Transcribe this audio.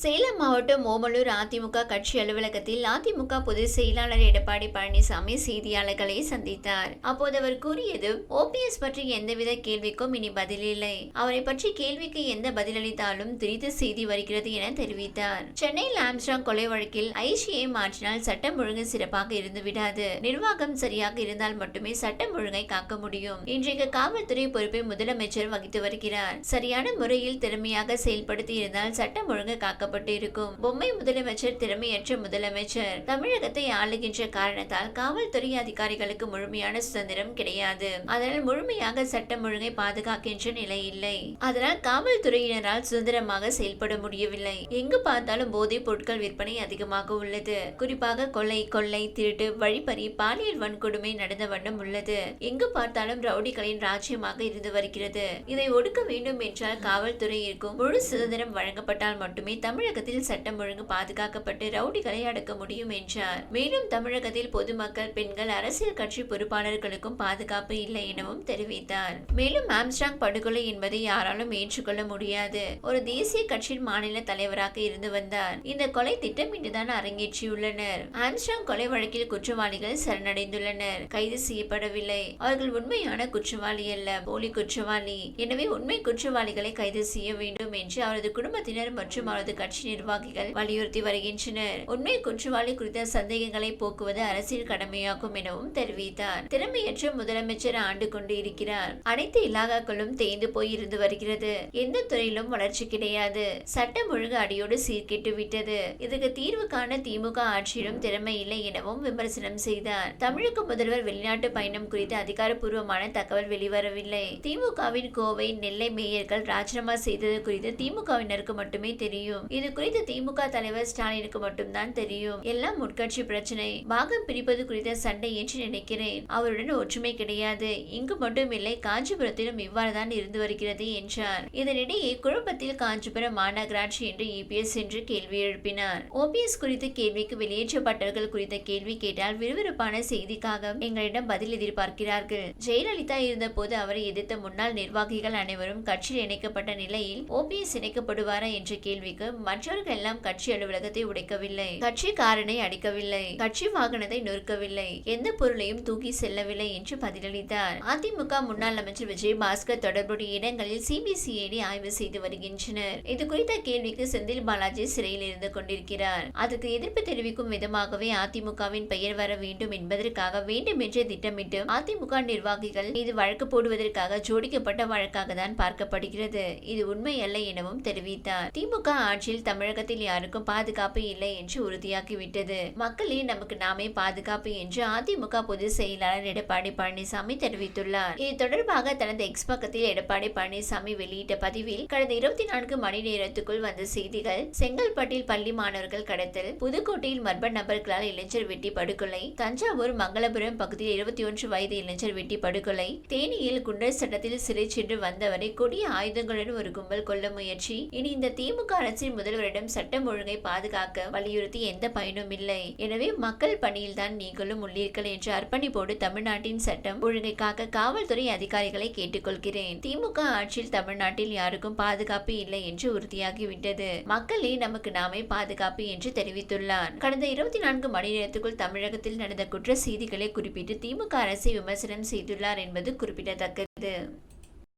சேலம் மாவட்டம் ஓமலூர் அதிமுக கட்சி அலுவலகத்தில் அதிமுக பொதுச் செயலாளர் எடப்பாடி பழனிசாமி செய்தியாளர்களை சந்தித்தார். அப்போது அவர் கூறியது ஓபிஎஸ் பற்றி எந்தவித கேள்விக்கும் இனி பதிலில்லை அவரை பற்றி கேள்விக்கு எந்த பதிலளித்தாலும் திரித்து செய்தி வருகிறது என தெரிவித்தார். சென்னையில் ஆம்ஸ்டாங் கொலை வழக்கில் ஐசியை மாற்றினால் சட்டம் ஒழுங்கு சிறப்பாக இருந்து விடாது. நிர்வாகம் சரியாக இருந்தால் மட்டுமே சட்டம் ஒழுங்கை காக்க முடியும். இன்றைக்கு காவல்துறை பொறுப்பை முதலமைச்சர் வகித்து வருகிறார். சரியான முறையில் திறமையாக செயல்படுத்தி இருந்தால் சட்டம் ஒழுங்கு காக்க காக்கப்பட்டு இருக்கும் பொம்மை முதலமைச்சர் திறமையற்ற முதலமைச்சர். தமிழகத்தை ஆளுகின்ற காரணத்தால் காவல்துறை அதிகாரிகளுக்கு முழுமையான சுதந்திரம் கிடையாது. அதனால் முழுமையாக சட்டம் ஒழுங்கை பாதுகாக்கின்ற நிலை இல்லை. அதனால் காவல்துறையினரால் சுதந்திரமாக செயல்பட முடியவில்லை. எங்கு பார்த்தாலும் போதைப் பொருட்கள் விற்பனை அதிகமாக உள்ளது. குறிப்பாக கொலை கொள்ளை திருட்டு வழிப்பறி பாலியல் வன்கொடுமை நடந்த வண்ணம் உள்ளது. எங்கு பார்த்தாலும் ரவுடிகளின் ராஜ்யமாக இருந்து வருகிறது. இதை ஒடுக்க வேண்டும் என்றால் காவல்துறையிற்கும் முழு சுதந்திரம் வழங்கப்பட்டால் மட்டுமே தமிழகத்தில் சட்டம் ஒழுங்கு பாதுகாக்கப்பட்டு ரவுடிகளை அடக்க முடியும் என்றார். மேலும் தமிழகத்தில் பொதுமக்கள் பெண்கள் அரசியல் கட்சி பொறுப்பாளர்களுக்கும் பாதுகாப்பு இல்லை எனவும் தெரிவித்தார். மேலும் ஆம்ஸ்டாங் படுகொலை என்பதை யாராலும் ஏற்றுக்கொள்ள முடியாது. ஒரு தேசிய கட்சியின் மாநில தலைவராக இருந்து வந்தார். இந்த கொலை திட்டமிட்டுதான் அரங்கேற்றியுள்ளனர். ஆம்ஸ்டாங் கொலை வழக்கில் குற்றவாளிகள் சரணடைந்துள்ளனர். கைது செய்யப்படவில்லை. அவர்கள் உண்மையான குற்றவாளி அல்ல போலி குற்றவாளி. எனவே உண்மை குற்றவாளிகளை கைது செய்ய வேண்டும் என்று அவரது குடும்பத்தினர் மற்றும் அவரது கட்சி நிர்வாகிகள் வலியுறுத்தி வருகின்றனர். உண்மை குற்றவாளி குறித்த சந்தேகங்களை போக்குவது அரசியல் கடமையாகும் எனவும் தெரிவித்தார். திறமையற்ற முதலமைச்சர் ஆண்டு கொண்டு இருக்கிறார் அனைத்து இலாகாக்களும் தேய்ந்து போய் இருந்து வருகிறது. எந்த துறையிலும் வளர்ச்சி கிடையாது. சட்டம் ஒழுங்கு அடியோடு சீர்கெட்டு விட்டது. இதுக்கு தீர்வு காண திமுக ஆட்சியிலும் திறமை இல்லை எனவும் விமர்சனம் செய்தார். தமிழக முதல்வர் வெளிநாட்டு பயணம் குறித்து அதிகாரப்பூர்வமான தகவல் வெளிவரவில்லை. திமுகவின் கோவை நெல்லை மேயர்கள் ராஜினாமா செய்தது குறித்து திமுகவினருக்கு மட்டுமே தெரியும். இது குறித்து திமுக தலைவர் ஸ்டாலினுக்கு மட்டும்தான் தெரியும். எல்லாம் உட்கட்சி பிரச்சனை. பாகம் பிரிப்பது குறித்த சண்டை என்று நினைக்கிறேன். அவருடன் ஒற்றுமை கிடையாது. இங்கு மட்டும் இல்லை காஞ்சிபுரத்திலும் இவ்வாறுதான் இருந்து வருகிறது என்றார். இதனிடையே குழப்பத்தில் காஞ்சிபுரம் மாநகராட்சி என்று இபிஎஸ் என்று கேள்வி எழுப்பினார். ஓபிஎஸ் குறித்த கேள்விக்கு வெளியேற்றப்பட்டவர்கள் குறித்த கேள்வி கேட்டால் விறுவிறுப்பான செய்திக்காக எங்களிடம் பதில் எதிர்பார்க்கிறார்கள். ஜெயலலிதா இருந்தபோது அவரை எதிர்த்த முன்னாள் நிர்வாகிகள் அனைவரும் கட்சியில் இணைக்கப்பட்ட நிலையில் ஓபிஎஸ் இணைக்கப்படுவாரா என்ற கேள்விக்கு மற்றவர்கள் எல்லாம் கட்சி அலுவலகத்தை உடைக்கவில்லை. கட்சிக்காரனை அடிக்கவில்லை. கட்சி வாகனத்தை நொறுக்கவில்லை. எந்த பொருளையும் தூக்கி செல்லவில்லை என்று பதிலளித்தார். அதிமுக முன்னாள் அமைச்சர் விஜயபாஸ்கர் தொடர்புடைய இடங்களில் சிபிசிஐடி ஆய்வு செய்து வருகின்றனர். இது குறித்த கேள்விக்கு செந்தில் பாலாஜி சிறையில் இருந்து கொண்டிருக்கிறார். அதற்கு எதிர்ப்பு தெரிவிக்கும் விதமாகவே அதிமுகவின் பெயர் வர வேண்டும் என்பதற்காக வேண்டுமென்றே திட்டமிட்டு அதிமுக நிர்வாகிகள் மீது வழக்கு போடுவதற்காக ஜோடிக்கப்பட்ட வழக்காக தான் பார்க்கப்படுகிறது. இது உண்மை அல்ல எனவும் தெரிவித்தார். திமுக ஆட்சி ஆட்சியில் தமிழகத்தில் யாருக்கும் பாதுகாப்பு இல்லை என்று உறுதியாகிவிட்டது. மக்களே நமக்கு நாமே பாதுகாப்பு என்று அதிமுக பொதுச் செயலாளர் எடப்பாடி பழனிசாமி தெரிவித்துள்ளார். இது தொடர்பாக தனது எக்ஸ் பக்கத்தில் எடப்பாடி பழனிசாமி வெளியிட்ட பதிவில் கடந்த இருபத்தி நான்கு மணி நேரத்துக்குள் வந்த செய்திகள் செங்கல்பட்டில் பள்ளி மாணவர்கள் கடத்தல் புதுக்கோட்டையில் மர்ம நபர்களால் இளைஞர் வெட்டி படுகொலை தஞ்சாவூர் மங்களபுரம் பகுதியில் இருபத்தி ஒன்று வயது இளைஞர் வெட்டி படுகொலை தேனியில் குண்டர் சட்டத்தில் சிறை சென்று வந்தவரை கொடிய ஆயுதங்களுடன் ஒரு கும்பல் கொல்ல முயற்சி இனி இந்த திமுக அரசின் முதல்வரிடம் சட்டம் ஒழுங்கை பாதுகாக்க வலியுறுத்தி எந்த பயனும் இல்லை. எனவே மக்கள் பணியில் தான் நீங்களும் உள்ளீர்கள் என்ற அர்ப்பணிப்போடு தமிழ்நாட்டின் சட்டம் ஒழுங்கை காக்க காவல்துறை அதிகாரிகளை கேட்டுக்கொள்கிறேன். திமுக ஆட்சியில் தமிழ்நாட்டில் யாருக்கும் பாதுகாப்பு இல்லை என்று உறுதியாகிவிட்டது. மக்களே நமக்கு நாமே பாதுகாப்பு என்று தெரிவித்துள்ளார். கடந்த இருபத்தி நான்கு மணி நேரத்துக்குள் தமிழகத்தில் நடந்த குற்ற செய்திகளை குறிப்பிட்டு திமுக அரசை விமர்சனம் செய்துள்ளார் என்பது குறிப்பிடத்தக்கது.